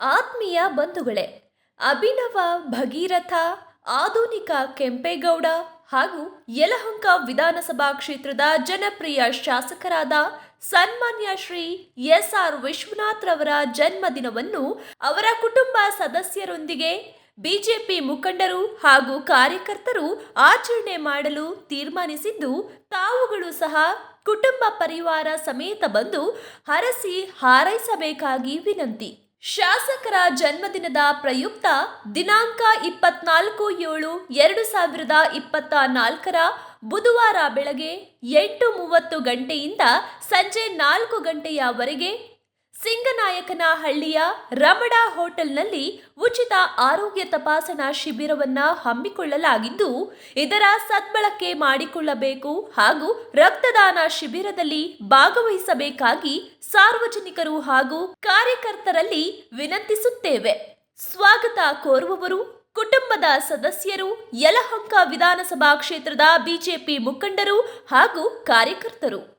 ಆತ್ಮೀಯ ಬಂಧುಗಳೇ, ಅಭಿನವ, ಭಗೀರಥ, ಆಧುನಿಕ ಕೆಂಪೇಗೌಡ ಹಾಗೂ ಯಲಹಂಕ ವಿಧಾನಸಭಾ ಕ್ಷೇತ್ರದ ಜನಪ್ರಿಯ ಶಾಸಕರಾದ ಸನ್ಮಾನ್ಯ ಶ್ರೀ ಎಸ್ ಆರ್ ವಿಶ್ವನಾಥ್ ರವರ ಜನ್ಮದಿನವನ್ನು ಅವರ ಕುಟುಂಬ ಸದಸ್ಯರೊಂದಿಗೆ ಬಿಜೆಪಿ ಮುಖಂಡರು ಹಾಗೂ ಕಾರ್ಯಕರ್ತರು ಆಚರಣೆ ಮಾಡಲು ತೀರ್ಮಾನಿಸಿದ್ದು, ತಾವುಗಳು ಸಹ ಕುಟುಂಬ ಪರಿವಾರ ಸಮೇತ ಬಂದು ಹರಸಿ ಹಾರೈಸಬೇಕಾಗಿ ವಿನಂತಿ. ಶಾಸಕರ ಜನ್ಮದಿನದ ಪ್ರಯುಕ್ತ ದಿನಾಂಕ ಇಪ್ಪತ್ನಾಲ್ಕು ಏಳು ಎರಡು ಸಾವಿರದ ಇಪ್ಪತ್ತ ನಾಲ್ಕರ ಬುಧವಾರ ಬೆಳಗ್ಗೆ ಎಂಟು ಮೂವತ್ತು ಗಂಟೆಯಿಂದ ಸಂಜೆ ನಾಲ್ಕು ಗಂಟೆಯವರೆಗೆ ಸಿಂಗನಾಯಕನಹಳ್ಳಿಯ ರಮಡಾ ಹೋಟೆಲ್ನಲ್ಲಿ ಉಚಿತ ಆರೋಗ್ಯ ತಪಾಸಣಾ ಶಿಬಿರವನ್ನು ಹಮ್ಮಿಕೊಳ್ಳಲಾಗಿದ್ದು, ಇದರ ಸದ್ಬಳಕೆ ಮಾಡಿಕೊಳ್ಳಬೇಕು ಹಾಗೂ ರಕ್ತದಾನ ಶಿಬಿರದಲ್ಲಿ ಭಾಗವಹಿಸಬೇಕಾಗಿ ಸಾರ್ವಜನಿಕರು ಹಾಗೂ ಕಾರ್ಯಕರ್ತರಲ್ಲಿ ವಿನಂತಿಸುತ್ತೇವೆ. ಸ್ವಾಗತ ಕೋರುವವರು ಕುಟುಂಬದ ಸದಸ್ಯರು, ಯಲಹಂಕ ವಿಧಾನಸಭಾ ಕ್ಷೇತ್ರದ ಬಿಜೆಪಿ ಮುಖಂಡರು ಹಾಗೂ ಕಾರ್ಯಕರ್ತರು.